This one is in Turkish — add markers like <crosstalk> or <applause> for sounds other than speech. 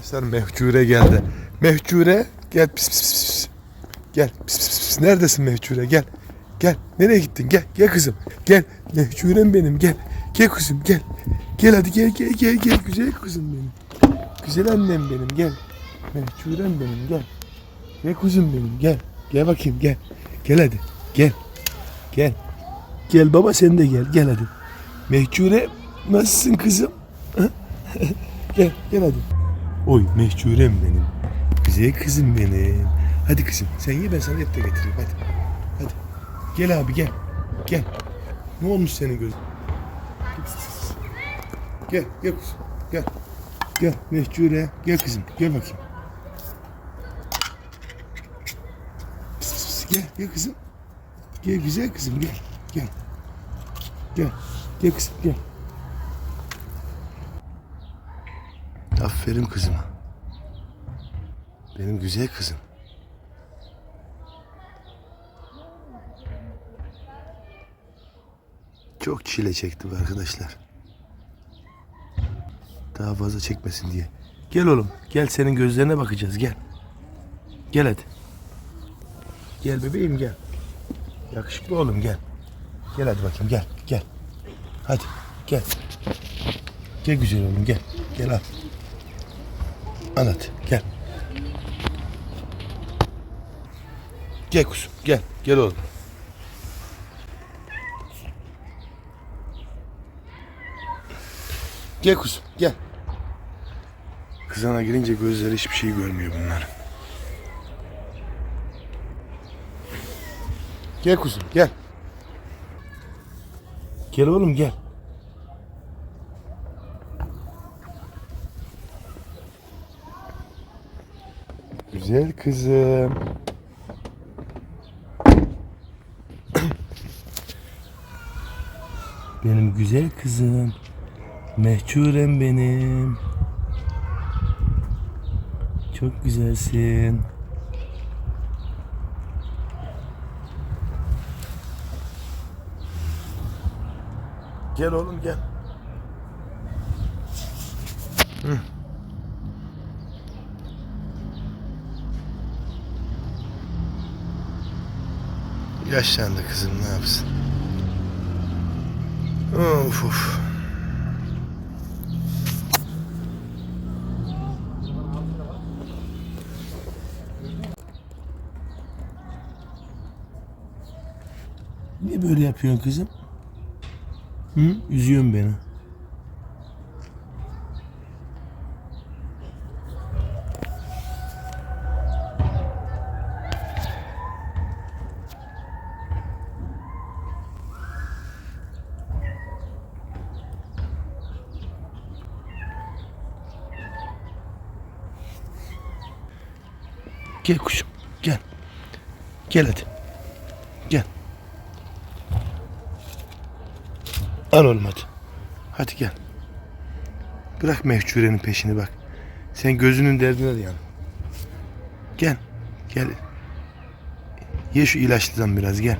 Arkadaşlar Mehcure geldi. Mehcure gel pis pis pis pis. Gel pis pis pis. Neredesin Mehcure gel. Gel. Nereye gittin? Gel. Gel kızım. Gel. Mehcurem benim gel. Gel kızım gel. Gel hadi gel gel gel gel güzel kızım benim. Güzel annem benim gel. Mehcurem benim gel. Gel kuzum benim gel. Gel bakayım gel. Gel hadi. Gel. Gel. Gel baba sen de gel. Gel hadi. Mehcure nasılsın kızım? <laughs> Gel gel hadi. Oy mehcurem benim. Güzel kızım benim. Hadi kızım sen ye ben sana et de getireyim hadi. Hadi. Gel abi gel. Gel. Ne olmuş senin gözün? Gel gel kızım. Gel. Gel mehcure. Gel kızım. Gel bakayım. Gel gel kızım. Gel güzel kızım gel. Gel. Gel. Gel kızım gel. Aferin kızıma. Benim güzel kızım. Çok çile çekti bu arkadaşlar. Daha fazla çekmesin diye. Gel oğlum. Gel senin gözlerine bakacağız. Gel. Gel hadi. Gel bebeğim gel. Yakışıklı oğlum gel. Gel hadi bakayım gel. Gel. Hadi gel. Gel güzel oğlum gel. Gel al. Hadi gel. Gel kuzum gel. Gel oğlum. Gel kuzum gel. Kızana girince gözleri hiçbir şey görmüyor bunlar. Gel kuzum gel. Gel oğlum gel. Güzel kızım. <coughs> Benim güzel kızım. Mehcurem benim. Çok güzelsin. Gel oğlum gel. Hı. Yaşlandı kızım ne yapsın? Of of. Niye böyle yapıyorsun kızım? Hı? Üzüyorsun beni. Gel kuşum, gel. Gel hadi. Gel. Al oğlum hadi. Hadi gel. Bırak mehcurenin peşini bak. Sen gözünün derdine de yan. Gel. Gel. Ye şu ilaçlıdan biraz gel.